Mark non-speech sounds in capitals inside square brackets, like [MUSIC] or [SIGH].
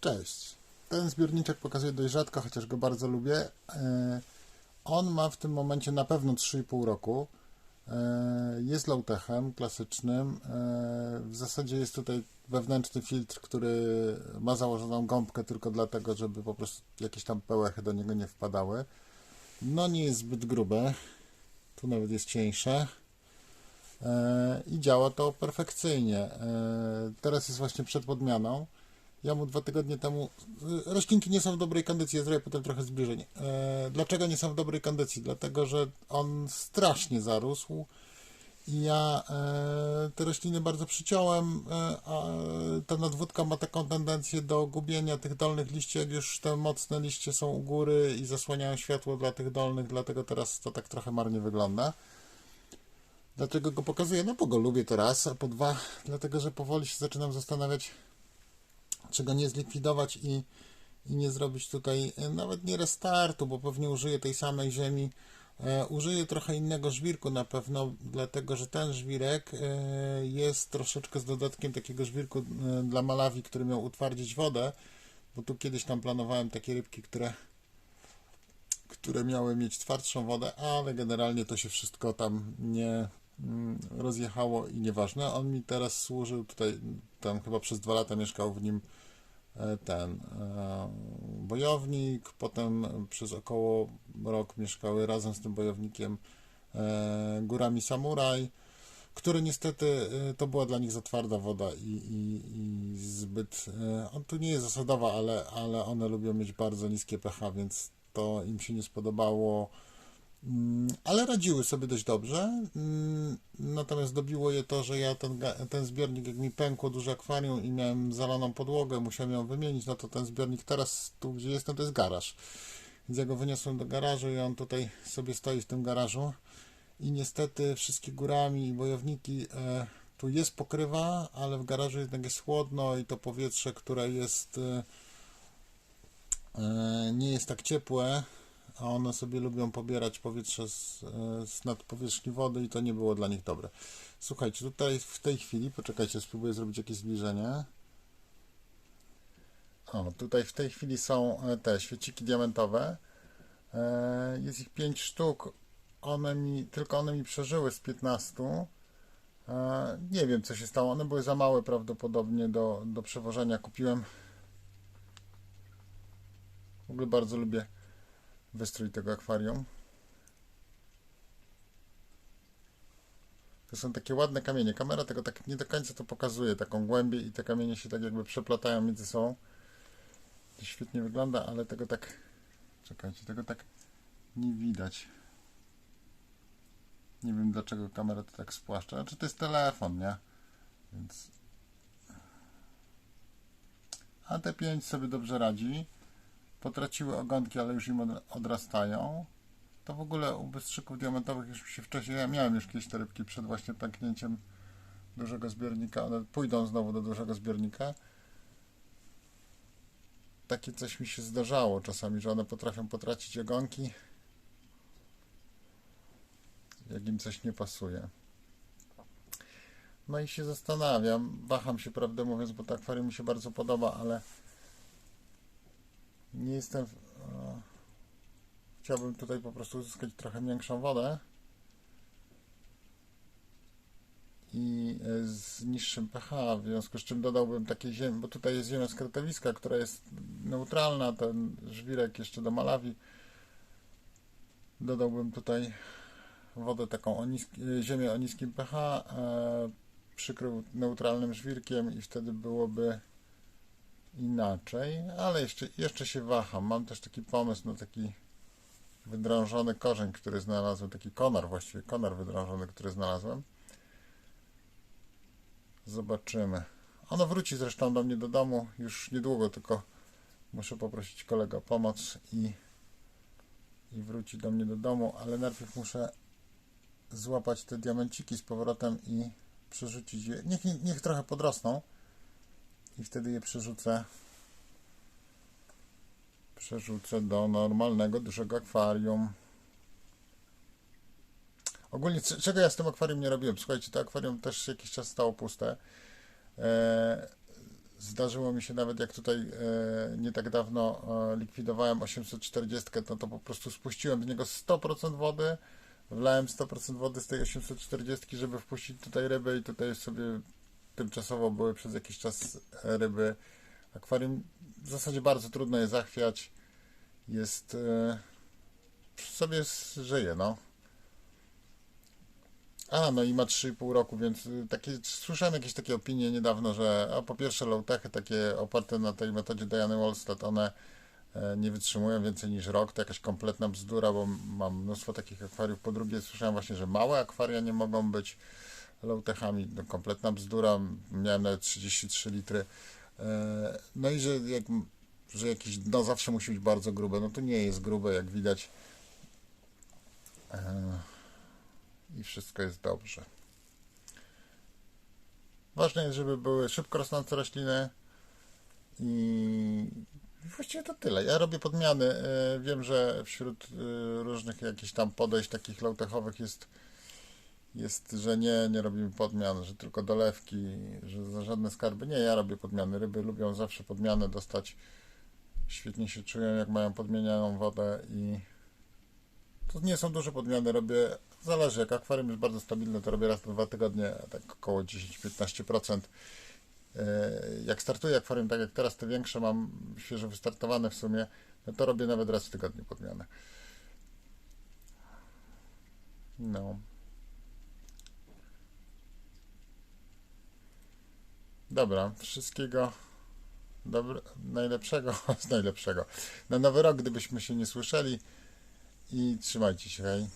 Cześć. Ten zbiorniczek pokazuję dość rzadko, chociaż go bardzo lubię. E, On ma w tym momencie na pewno 3,5 roku. E, Jest low-techem, klasycznym. E, W zasadzie jest tutaj wewnętrzny filtr, który ma założoną gąbkę tylko dlatego, żeby po prostu jakieś tam pełechy do niego nie wpadały. No nie jest zbyt grube. Tu nawet jest cieńsze. I działa to perfekcyjnie. Teraz jest właśnie przed podmianą. Ja mu dwa tygodnie temu. y, Roślinki nie są w dobrej kondycji, ja zrobię potem trochę zbliżeń. E, dlaczego nie są w dobrej kondycji? Dlatego, że on strasznie zarósł i ja e, te rośliny bardzo przyciąłem, e, a ta nadwódka ma taką tendencję do gubienia tych dolnych liści, jak już te mocne liście są u góry i zasłaniają światło dla tych dolnych, dlatego teraz to tak trochę marnie wygląda. Dlaczego go pokazuję? No bo go lubię to raz, a po dwa, dlatego że powoli się zaczynam zastanawiać, czy go nie zlikwidować i, i nie zrobić tutaj e, nawet nie restartu, bo pewnie użyję tej samej ziemi. E, użyję trochę innego żwirku na pewno, dlatego że ten żwirek e, jest troszeczkę z dodatkiem takiego żwirku e, dla Malawi, który miał utwardzić wodę, bo tu kiedyś tam planowałem takie rybki, które które miały mieć twardszą wodę, ale generalnie to się wszystko tam nie rozjechało i nieważne. On mi teraz służył tutaj, tam chyba przez dwa lata mieszkał w nim e, ten e, bojownik, potem przez około rok mieszkały razem z tym bojownikiem e, górami samuraj, które niestety to była dla nich za twarda woda i, i, i zbyt, on tu nie jest zasadowa, ale, ale one lubią mieć bardzo niskie pH, więc to im się nie spodobało. Mm, Ale radziły sobie dość dobrze. Mm, Natomiast dobiło je to, że ja ten, ten zbiornik, jak mi pękło duże akwarium i miałem zalaną podłogę, musiałem ją wymienić, no to ten zbiornik teraz, tu gdzie jestem, to jest garaż. Więc ja go wyniosłem do garażu i on tutaj sobie stoi w tym garażu. I niestety wszystkie górami i bojowniki, e, tu jest pokrywa, ale w garażu jednak jest chłodno i to powietrze, które jest, e, e, nie jest tak ciepłe, a one sobie lubią pobierać powietrze z, e, z nadpowierzchni wody i to nie było dla nich dobre. Słuchajcie, tutaj w tej chwili, poczekajcie, spróbuję zrobić jakieś zbliżenie. O, tutaj w tej chwili są e, te świeciki diamentowe. E, Jest ich 5 sztuk. One mi, tylko one mi przeżyły z 15. E, Nie wiem, co się stało. One były za małe prawdopodobnie do, do przewożenia. Kupiłem. W ogóle bardzo lubię wystrój tego akwarium. To są takie ładne kamienie. Kamera tego tak nie do końca to pokazuje, taką głębię i te kamienie się tak jakby przeplatają między sobą. To świetnie wygląda, ale tego tak... Czekajcie, tego tak nie widać. Nie wiem dlaczego kamera to tak spłaszcza. Znaczy to jest telefon, nie? Więc... A te 5 sobie dobrze radzi. Potraciły ogonki, ale już im od- odrastają. To w ogóle u bystrzyków diamentowych już się wcześniej, ja miałem już kiedyś te rybki przed właśnie pęknięciem dużego zbiornika. One pójdą znowu do dużego zbiornika. Takie coś mi się zdarzało czasami, że one potrafią potracić ogonki, jak im coś nie pasuje. No i się zastanawiam, waham się prawdę mówiąc, bo to akwarium mi się bardzo podoba, ale nie jestem. Chciałbym tutaj po prostu uzyskać trochę większą wodę i e, z niższym pH, w związku z czym dodałbym takiej ziemi, bo tutaj jest ziemia z która jest neutralna, ten żwirek jeszcze do Malawi. Dodałbym tutaj wodę taką o niski, e, ziemię o niskim pH, e, przykrył neutralnym żwirkiem i wtedy byłoby inaczej, ale jeszcze, jeszcze się waham. Mam też taki pomysł na taki wydrążony korzeń, który znalazłem, taki konar właściwie, konar wydrążony, który znalazłem. Zobaczymy. Ono wróci zresztą do mnie do domu już niedługo, tylko muszę poprosić kolegę o pomoc i, i wróci do mnie do domu, ale najpierw muszę złapać te diamenciki z powrotem i przerzucić je. Niech, niech trochę podrosną i wtedy je przerzucę przerzucę do normalnego, dużego akwarium. Ogólnie, czego ja z tym akwarium nie robiłem? Słuchajcie, to akwarium też jakiś czas stało puste. E, Zdarzyło mi się nawet, jak tutaj e, nie tak dawno e, likwidowałem 840, no to po prostu spuściłem z niego 100% wody, wlałem 100% wody z tej 840, żeby wpuścić tutaj ryby i tutaj sobie tymczasowo były przez jakiś czas e, ryby. Akwarium w zasadzie bardzo trudno je zachwiać. Jest e, sobie żyje, no. A, no i ma 3,5 roku, więc y, takie, słyszałem jakieś takie opinie niedawno, że a po pierwsze low-techy takie oparte na tej metodzie Diany Wallstead, one e, nie wytrzymują więcej niż rok, to jakaś kompletna bzdura, bo mam mnóstwo takich akwariów. Po drugie słyszałem właśnie, że małe akwaria nie mogą być low-techami, no kompletna bzdura, miałem nawet 33 litry. E, No i że, jak, że jakieś dno zawsze musi być bardzo grube, no to nie jest grube, jak widać. E, i wszystko jest dobrze. Ważne jest, żeby były szybko rosnące rośliny i właściwie to tyle. Ja robię podmiany. E, Wiem, że wśród różnych jakichś tam podejść takich low-techowych jest, jest, że nie, nie robimy podmian, że tylko dolewki, że za żadne skarby. Nie, ja robię podmiany. Ryby lubią zawsze podmianę dostać. Świetnie się czują, jak mają podmienianą wodę i to nie są duże podmiany, robię, zależy, jak akwarium jest bardzo stabilne, to robię raz na dwa tygodnie, tak około 10-15%. E, Jak startuję akwarium, tak jak teraz te większe mam świeżo wystartowane w sumie, no to robię nawet raz w tygodniu podmianę. No. Dobra, wszystkiego dobre, najlepszego [LAUGHS] z najlepszego. Na nowy rok, gdybyśmy się nie słyszeli i trzymajcie się, hej.